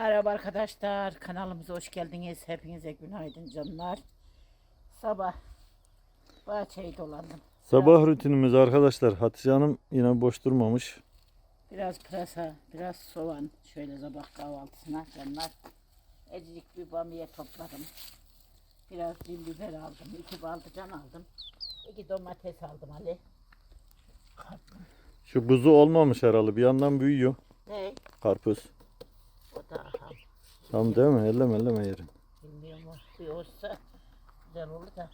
Merhaba arkadaşlar, kanalımıza hoş geldiniz. Hepinize günaydın canlar. Sabah bahçeyi dolandım. Sabah rutinimiz arkadaşlar. Hatice Hanım yine boş durmamış. Biraz pırasa, biraz soğan. Şöyle sabah kahvaltısına canlar. Ecik bir bamya topladım. Biraz cin biber aldım. iki baldıcan aldım. iki domates aldım Ali. Şu buzu olmamış herhalde. Bir yandan büyüyor. Ne? Karpuz. O da ham. Tam değil mi? Elleme elleme yerin. Bilmiyorum o olsa güzel olur da.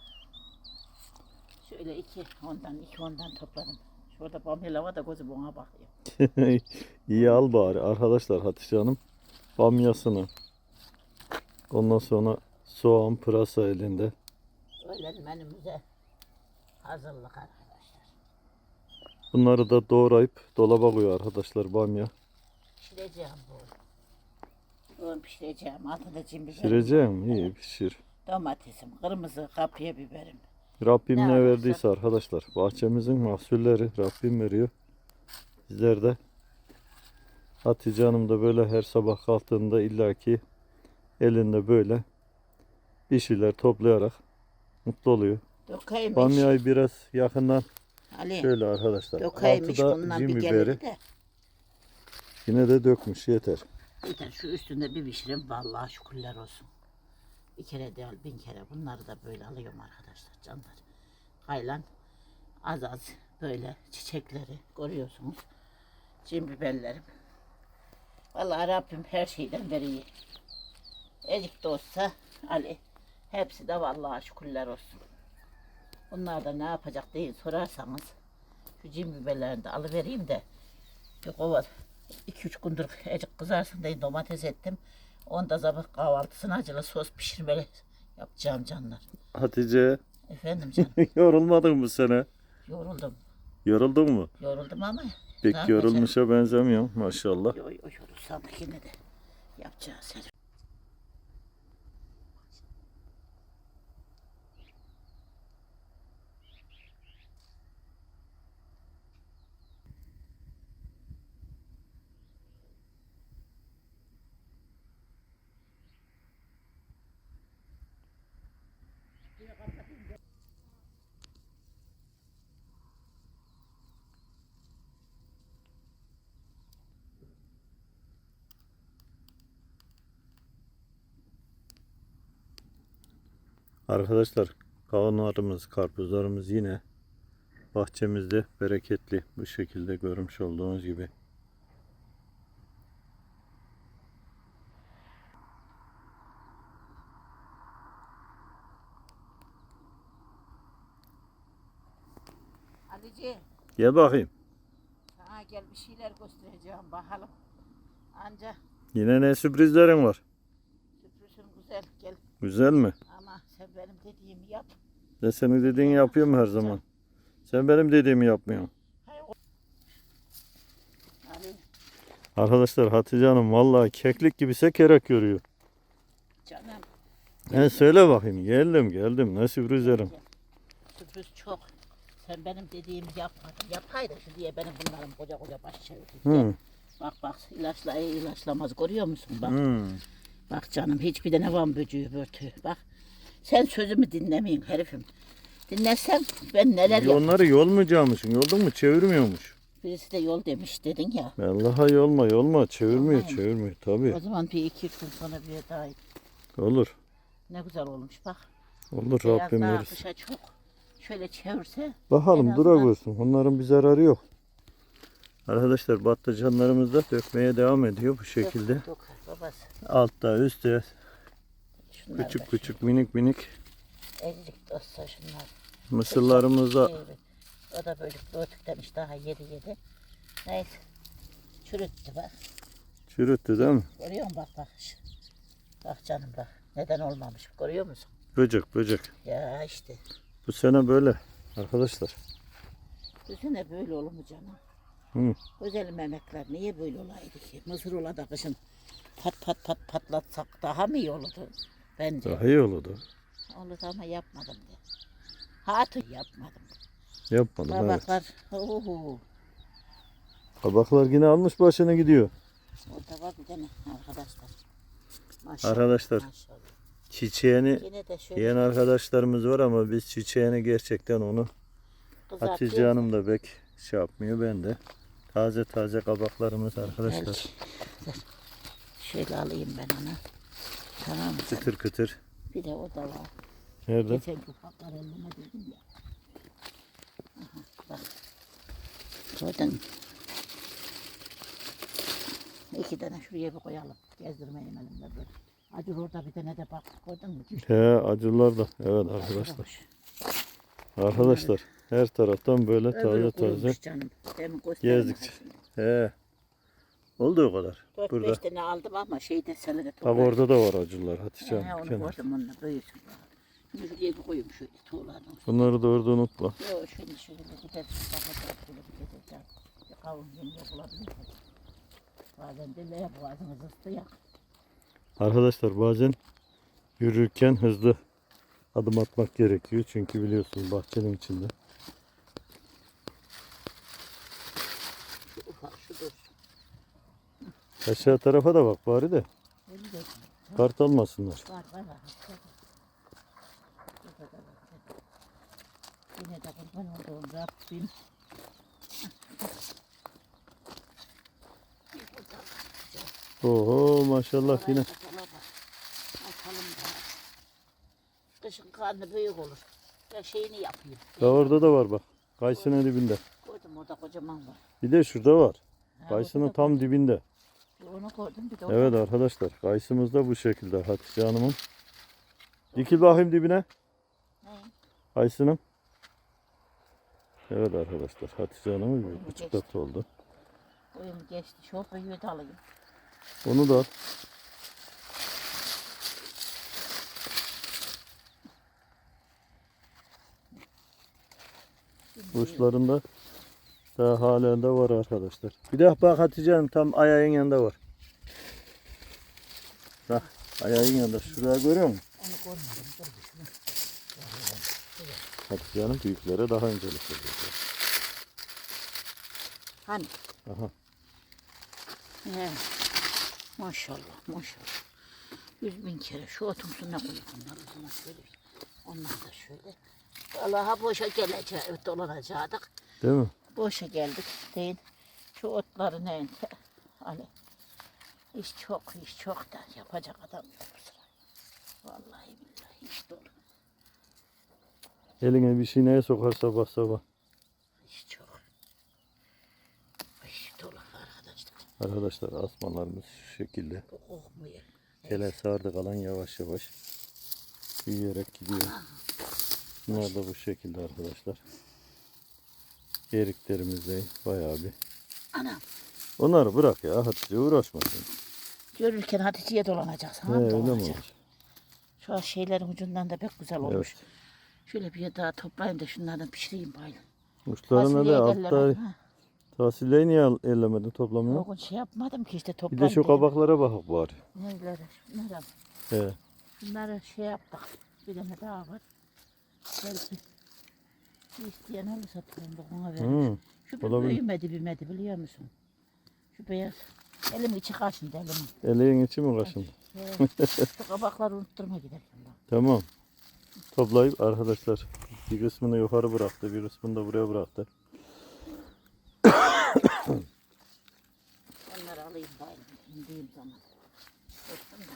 Şöyle iki ondan iki ondan topladım. Şurada bamya var da gözüm ona bakıyor. İyi al bari arkadaşlar Hatice Hanım. Bamyasını. Ondan sonra soğan pırasa elinde. Öğlen menümüze hazırlık arkadaşlar. Bunları da doğrayıp dolaba koyuyor arkadaşlar bamya. Pişireceğim bu. Bunu pişireceğim. Altında cin biberim. Pişireceğim. İyi pişir. Domatesim, kırmızı kapya biberim. Rabbim Ne ne verdiyse arkadaşlar. Bahçemizin mahsulleri Rabbim veriyor. Bizler de Hatice Hanım da böyle her sabah kalktığında illaki elinde böyle bir şeyler toplayarak mutlu oluyor. Dokaymış. Bamyayı biraz yakından Ali. şöyle arkadaşlar. Dokaymış Altıda bundan bir biberi. de. Yine de dökmüş yeter. Yeter şu üstünde bir pişirin. Vallahi şükürler olsun. Bir kere değil bin kere. Bunları da böyle alıyorum arkadaşlar canlar. Kaylan az az böyle çiçekleri görüyorsunuz. Cin biberlerim. Vallahi Rabbim her şeyden veriyor. Ezik de olsa Ali. Hepsi de vallahi şükürler olsun. Bunlar da ne yapacak diye sorarsanız şu cin biberlerini de alıvereyim de bir kova 2-3 gündür ecik kızarsın diye domates ettim. Onu da sabah kahvaltısına acılı sos pişirmeli yapacağım canlar. Hatice Efendim canım yorulmadın mı sene? yoruldum. Yoruldun mu? Yoruldum ama Pek yorulmuşa benzemiyor maşallah. yo, yo, yorulsam yine de yapacağız. her- Arkadaşlar kavunlarımız, karpuzlarımız yine bahçemizde bereketli bu şekilde görmüş olduğunuz gibi. Alici Gel bakayım. sana gel bir şeyler göstereceğim bakalım. Anca Yine ne sürprizlerin var? sürprizin güzel gel Güzel mi? Benim dediğimi yap. Ben senin dediğini yapıyorum her zaman. Sen benim dediğimi yapmıyorsun. Ali Arkadaşlar Hatice Hanım vallahi keklik gibi sekerek görüyor. canım Ben söyle bakayım. Geldim geldim. Ne sürprizlerim? Sürpriz çok. Sen benim dediğimi yapmadın. Yapaydın şu diye benim bunların koca koca baş çevirdi. Hı. Bak bak ilaçla ilaçlamaz görüyor musun? Bak Hı. bak canım hiçbir de ne van böceği börtüğü. Bak sen sözümü dinlemeyin herifim. Dinlersen ben neler Ya yaparım. Onları yolmayacakmışsın. Yoldun mu? Çevirmiyormuş. Birisi de yol demiş dedin ya. Vallahi yolma yolma. Çevirmiyor Olmaz mı? çevirmiyor. Tabii. O zaman bir iki üç gün sonra bir daha Olur. ne güzel olmuş bak. Olur Rabbim daha kışa çok. Şöyle çevirse Bakalım En dura azından- görsün. Onların bir zararı yok. Arkadaşlar patlıcanlarımız da dökmeye devam ediyor bu şekilde. Yok, babası. Altta üstte Şunlar da küçük küçük minik minik Ellik dostlar şunlar. mısırlarımız da. O da böyle örtük demiş daha yedi yedi. Neyse. Çürüttü bak. çürüttü değil mi? Görüyor musun bak bak. Bak canım bak. Neden olmamış görüyor musun? Böcek böcek. Ya işte. Bu sene böyle arkadaşlar. Bu sene böyle olur mu canım? Hı. Özel memekler niye böyle olaydı ki? Mısır ola da kışın pat pat pat patlatsak daha mı iyi olurdu? Bence. Daha iyi olurdu. Olurdu ama yapmadım de. Hatır yapmadım. Yapmadım evet. Babaklar. Oho. Kabaklar yine almış başını gidiyor. Orada var bir tane arkadaşlar. Maşallah. Arkadaşlar maşallah. çiçeğini yiyen arkadaşlarımız var ama biz çiçeğini gerçekten onu. Hatice Hanım da pek şey yapmıyor ben de. Taze taze kabaklarımız arkadaşlar. Belki. Şöyle alayım ben onu. Tamam mı? Kıtır kıtır. Bir de o da var. Nerede? Geçen ufaklar elleme dedim ya. Aha, bak. Gördün? İki tane şuraya bir koyalım. Gezdirmeyin elimde böyle. Acur orada bir tane de bak. Mü? Düştü. He acılar da. Evet arkadaşlar. Arkadaşlar her taraftan böyle taze taze gezdikçe. He. Oldu o kadar. Dört Burada. beş tane aldım ama şeyde selere Bak orada da var acılar Hatice He, Hanım. onu kenar. koydum onunla büyüsün. Şimdi şuraya bir koyayım şöyle tuğladan. Bunları da orada unutma. Yok şimdi şöyle gideriz. Bakacağız şöyle bir gezeceğiz. Bir kavun yenge bulabiliriz. Bazen de ne boğazımız ısıtıyor. Arkadaşlar bazen yürürken hızlı adım atmak gerekiyor. Çünkü biliyorsunuz bahçenin içinde. Şu ufak şu dursun. Aşağı tarafa da bak bari de kart almasınlar. var var var. Burada da var. Yine de kurban olduğum Rabbim. Oho maşallah yine. Kışın karnı büyük olur. Ya şeyini yapıyor. Ya orada da var bak. Kayısının dibinde. Koydum orada kocaman var. Bir de şurada var. Kayısının tam dibinde. Onu koydum bir de Evet arkadaşlar. Kayısımız da bu şekilde Hatice Hanım'ın. Dikil bakayım dibine. Ne? Kayısının. Evet arkadaşlar. Hatice Hanım'ın bir buçuk oldu. Oyun geçti. Şu büyüğü de alayım. Onu da al. Kuşlarında daha halen de var arkadaşlar. Bir de bak Hatice Hanım tam ayağın yanında var. Bak ayağın yanında. Şuraya görüyor musun? Onu şunu. Hatice Hanım büyüklere daha öncelik veriyor. Hani? Aha. He. Maşallah maşallah. Yüz bin kere şu otun üstüne koyup onları zaman şöyle. Onlar da şöyle. Allah'a boşa geleceğiz, dolanacaktık. Değil mi? Boşa geldik değil. Şu otları ne? Hani iş çok, iş çok da yapacak adam yok. bu. Vallahi billahi iş dolu. Eline bir şey neye sokar sabah sabah. İş çok. İş dolu arkadaşlar. Arkadaşlar asmalarımız şu şekilde. Bu kokmuyor. Ele sardı kalan yavaş yavaş büyüyerek gidiyor. Bunlar da bu şekilde arkadaşlar. Eriklerimiz de bayağı bir. Anam Onları bırak ya Hatice uğraşma sen. görürken Hatice'ye dolanacaksın. He, öyle mi olur? Şu an şeylerin ucundan da pek güzel olmuş. Şöyle bir daha toplayayım da şunlardan pişireyim bari. Uçlarına da altta fasulyeyi niye ellemedin toplamıyor? Yok şey yapmadım ki işte Bir toplayayım de şu dedim. kabaklara bakıp bari. Neylere? Şunlara. He. Şunları şey yaptık. Bir tane daha var. Belki isteyen olursa da ona veririz. Hı. Şu bir olabilir. büyümedi büyümedi biliyor musun? Şu beyaz. Elim içi kaşındı elimin. Eleğin içi mi kaşındı? Şu kabakları unutturma giderken bak. Tamam. Toplayıp arkadaşlar bir kısmını yukarı bıraktı, bir kısmını da buraya bıraktı. Onları alayım bari indiğim zaman. Dostum da.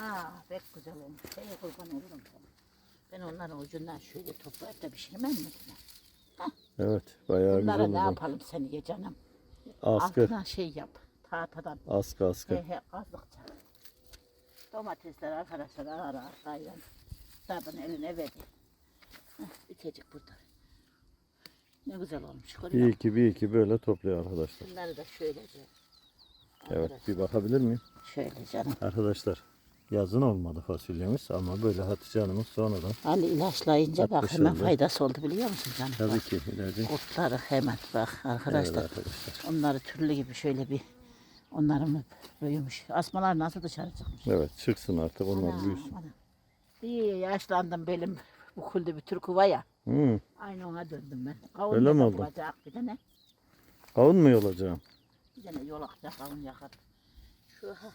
Aa pek güzel olmuş. Şeye kurban olurum sana. Ben onların ucundan şöyle toplayıp da pişirmem mi? yine? Evet, bayağı Bunlara güzel ne oldu. yapalım seni ye canım? Askı, Altına şey yap. Tahtadan. askı, askı. He he kazdıkça. Domatesler arkadaşlar ağır kayran. Tadını eline verdi. Heh, bitecek burada. Ne güzel olmuş. Görüyor Bir musun? iki bir iki böyle topluyor arkadaşlar. Bunları da şöylece. Evet, Arkadaşlar, bir bakabilir miyim? Şöyle canım. Arkadaşlar, yazın olmadı fasulyemiz ama böyle Hatice Hanım'ın sonradan Ali ilaçlayınca bak hemen şöyle. faydası oldu biliyor musun canım? tabii Bak, ki ileride. Kurtları hemen bak Evet arkadaşlar. arkadaşlar. Onları türlü gibi şöyle bir onların büyümüş. Asmalar nasıl dışarı çıkmış? Evet, çıksın artık onlar Ana, büyüsün. ana. İyi yaşlandım belim bukuldu bir türkü var ya. Hı. Aynı ona döndüm ben. Kavun Öyle mi oldu? bir tane. Kavun mu yolacağım? Bir tane yolak yakalım yakar. Şu ha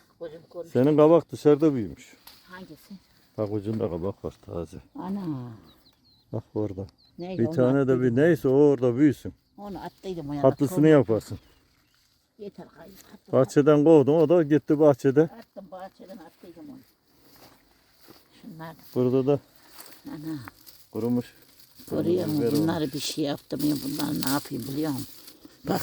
konuş. Senin kabak dışarıda büyümüş. Hangisi? Bak ucunda kabak var taze. Ana. Bak orada. Ne Bir tane de bir neyse o orada büyüsün. Onu attıydım o yana. Tatlısını yaparsın. Yeter kayıp. Bahçeden kovdun o da gitti bahçede. attım bahçeden attıydım onu. Şunlar. Burada da Ana. kurumuş. Görüyor musun? Bunları bir şey yaptım ya bunları ne yapayım biliyor musun? Bak.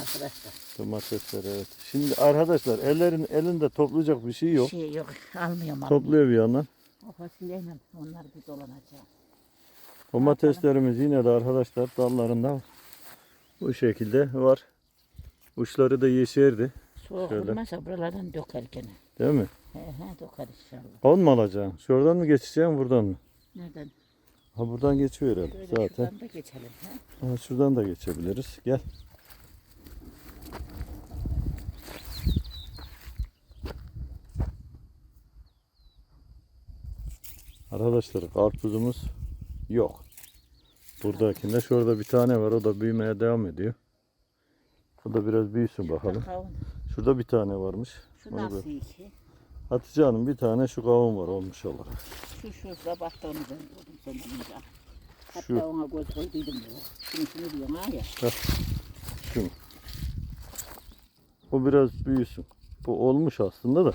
Arkadaşlar. Domatesler evet. Şimdi arkadaşlar ellerin elinde toplayacak bir şey yok. Şey yok. Almıyorum almıyorum. Topluyor bir yandan. O fasulyeyle onları bir dolanacağım. Domateslerimiz yine de arkadaşlar dallarında bu şekilde var. Uçları da yeşerdi. Soğuk Şöyle. olmazsa buralardan döker gene. Değil mi? He he döker inşallah. On mu alacaksın? Şuradan mı geçeceksin buradan mı? Nereden? Ha buradan geçiyor herhalde zaten. şuradan da geçelim. He? Ha, şuradan da geçebiliriz. Gel. Arkadaşlar karpuzumuz yok. Buradakinde şurada bir tane var. O da büyümeye devam ediyor. O da biraz büyüsün bakalım. Şurada bir tane varmış. Şu nasıl da- iyi ki? Hatice Hanım bir tane şu kavun var olmuş olarak. Şu şu önce. Hatta Şu. ona göz koyduydum. Şunu şunu diyorum ha ya. Şu. O biraz büyüsün. Bu olmuş aslında da.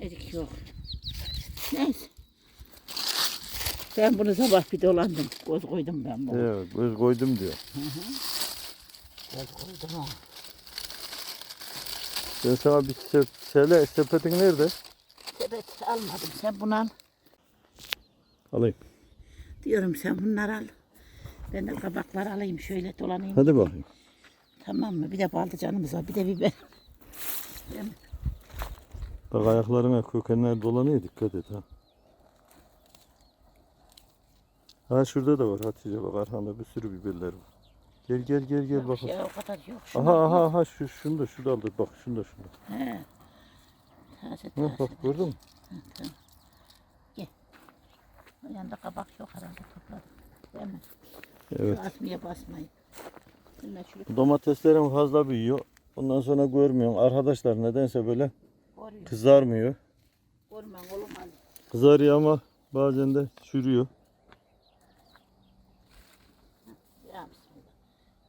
Erik yok. Neyse. Ben bunu sabah bir dolandım. Göz koydum ben bunu. Evet, göz koydum diyor. Göz koydum ha. Ben sana bir sep sele, sepetin nerede? Sepet almadım. Sen bunu al. Alayım. Diyorum sen bunları al. Ben de kabaklar alayım. Şöyle dolanayım. Hadi bakayım. Tamam mı? Bir de baldıcanımız var. Bir de biber. Mi? Bak ayaklarına kökenler dolanıyor dikkat et ha. Ha şurada da var Hatice bak arkanda bir sürü biberler var. Gel gel gel gel bakalım. Ya o kadar yok. Şunu Aha aha aha şu şunu da şurada aldı bak şunu da şunu. He. Taze Ha, taze. bak gördün mü? O yanında kabak yok herhalde topladım. Değil mi? Evet. Şu asmaya basmayın. Şurada Domateslerim fazla büyüyor. Ondan sonra görmüyorum. Arkadaşlar nedense böyle koruyor. kızarmıyor. Korman oğlum al. Kızarıyor ama bazen de çürüyor. Ya bismillah.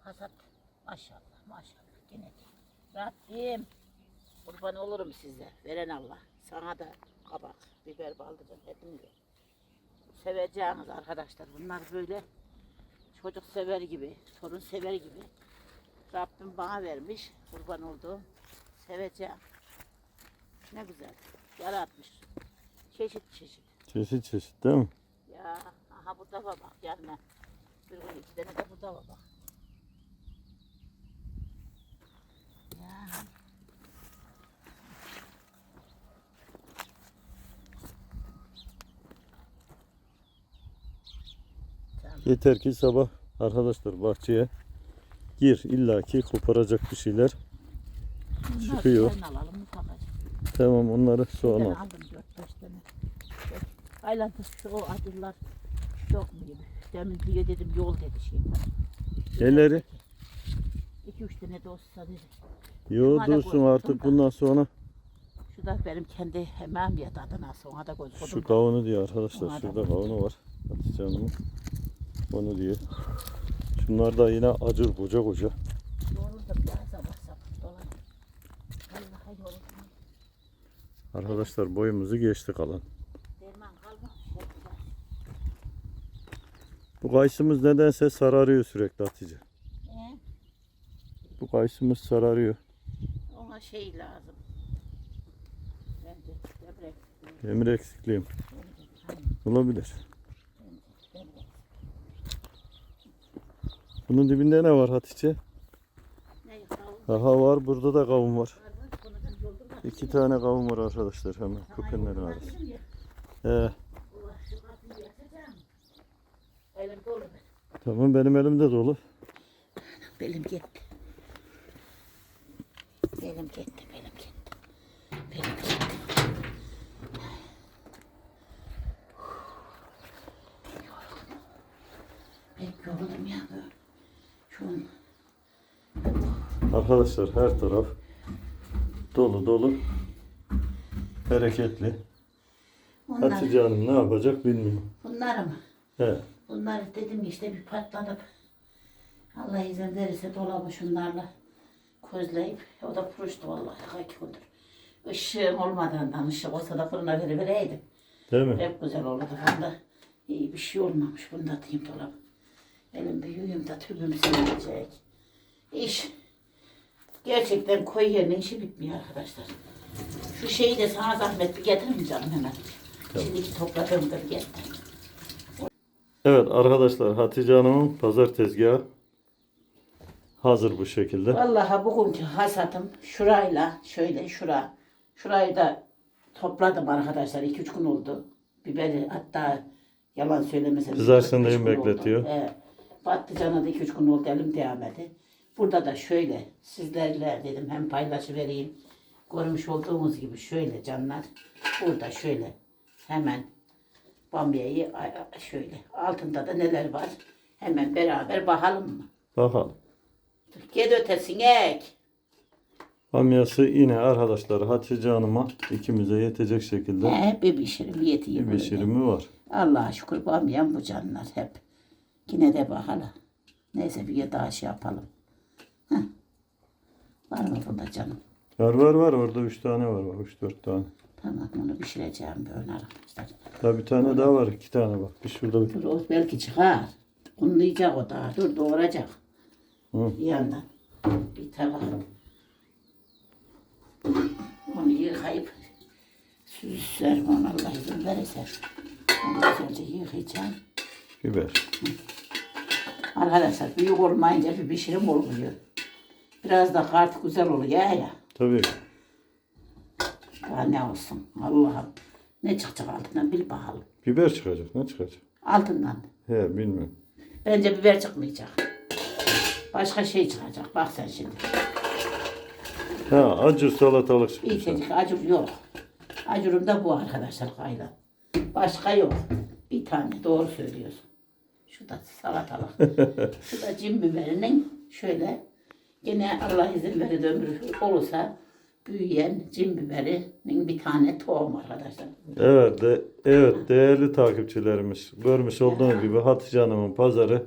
Hasat maşallah maşallah. Gene Rabbim kurban olurum size. Veren Allah. Sana da kabak, biber, baldırın hepinize. Seveceğiniz arkadaşlar. Bunlar böyle çocuk sever gibi, torun sever gibi. Rabbim bana vermiş. Kurban olduğum. Seveceğim. Ne güzel. Yaratmış. Çeşit çeşit. Çeşit çeşit değil mi? Ya aha burada var bak yanına. Bir gün iki tane de burada var bak. Ya. Yeter ki sabah arkadaşlar bahçeye gir illaki koparacak bir şeyler. Bunlar Çıkıyor. alalım. Tamam onları sonra. aldım dört beş tane. Aylandı o adırlar yok mu gibi. Demin diye dedim yol dedi şeytan. Neleri? İki üç tane de olsa dedi. Yo Bunlar da dursun koydum artık da. bundan sonra Şu da benim kendi emeğim ya tadına sonra da koydum. şu kavunu diyor arkadaşlar. Onlar da Şurada var. kavunu var. Hatice Hanım'ın. Onu diyor. Şunlar da yine acır koca koca. Arkadaşlar boyumuzu geçti kalan. Bu kayısımız nedense sararıyor sürekli Hatice. Bu kayısımız sararıyor. ona şey lazım. Demir eksikliğim Hani olabilir. Bunun dibinde ne var Hatice? Aha var burada da kavun var. İki tane kavun var arkadaşlar hemen kökenlerin arasında. Benim. tamam benim elimde dolu. Belim gitti. Belim gitti, belim gitti. Belim gitti. Ben yoruldum ya böyle. Şu an Arkadaşlar her taraf dolu dolu bereketli. Bunlar, Hatice Hanım ne yapacak bilmiyorum. bunlar mı? He. Bunlar dedim işte bir patlanıp Allah izin verirse dolabı şunlarla közleyip o da puruştu vallahi hakikaten. Işığım olmadan ışık olsa da fırına verivereydim. Değil mi? Hep güzel olurdu bunda. İyi bir şey olmamış. Bunu da atayım dolaba. Elim büyüğüm de tübüm silecek. İş. Gerçekten yerine işi bitmiyor arkadaşlar. Şu şeyi de sana zahmet bir getirir mi canım hemen? Şimdiki topladığımdır getir. Evet arkadaşlar Hatice Hanım'ın pazar tezgahı hazır bu şekilde. Vallahi bugünkü hasatım şurayla şöyle şura. Şurayı da topladım arkadaşlar. 2-3 gün oldu. Biberi hatta yalan söylemesem. Kızarsın diye gün oldu. bekletiyor. He. Patlıcana da 2-3 gün oldu elim devam Burada da şöyle sizlerle dedim hem paylaşıvereyim. Görmüş olduğumuz gibi şöyle canlar. Burada şöyle hemen bamyayı ay- ay- şöyle. Altında da neler var. Hemen beraber bakalım mı? Bakalım. Gel ötesine ek. Bamyası yine arkadaşlar Hatice Hanım'a ikimize yetecek şekilde He, bir pişirim yetiyor bir pişirimi var. Allah'a şükür bamyan bu canlar hep. Yine de bakalım. Neyse bir daha şey yapalım. Heh. Var mı bunda canım? Var var var orada 3 tane var. 3-4 tane. Tamam onu pişireceğim böyle arkadaşlar. Daha bir tane daha var. 2 tane bak. Bir şurada bir. Dur o belki çıkar. Unlayacak o daha. Dur doğuracak. Hı. Bir yandan. Bir tabak. Onu yıkayıp süslerim onu Allah izin verirse. Onu güzelce yıkayacağım. Biber. Arkadaşlar büyük olmayınca bir pişirim olmuyor. Biraz da kart güzel oluyor ya. Tabii. Daha ne olsun Allah'ım. Ne çıkacak altından bil bakalım. Biber çıkacak. Ne çıkacak? Altından. He bilmiyorum. Bence biber çıkmayacak. Başka şey çıkacak. Bak sen şimdi. Ha acı salatalık çıkacak. İçecek acur yok. Acurum da bu arkadaşlar kayla. Başka yok. Bir tane doğru söylüyorsun. Şu da salatalık. Şu da cin biberinin şöyle yine Allah izin verir ömrü olursa büyüyen cin biberinin bir tane tohum arkadaşlar. Evet, de, evet değerli takipçilerimiz görmüş olduğunuz gibi Hatice Hanım'ın pazarı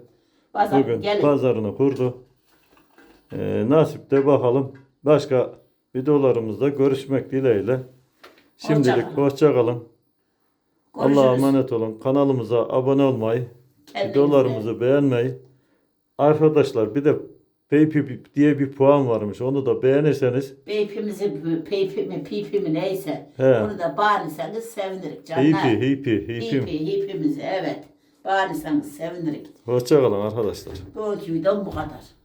Bazen bugün gelin. pazarını kurdu. Ee, nasip de bakalım başka videolarımızda görüşmek dileğiyle. Şimdilik Hoşça kalın. hoşça kalın. Allah'a emanet olun. Kanalımıza abone olmayı, Elinizde. videolarımızı beğenmeyi. Arkadaşlar bir de Paypip diye bir puan varmış. Onu da beğenirseniz Beypimizi, peypimi, pipimi neyse He. onu da bağırırsanız sevinirik canlar. hipi hipi hipi. Hipi, hipimizi evet. Bağırırsanız sevinirik. Hoşça kalın arkadaşlar. Bu videom bu kadar.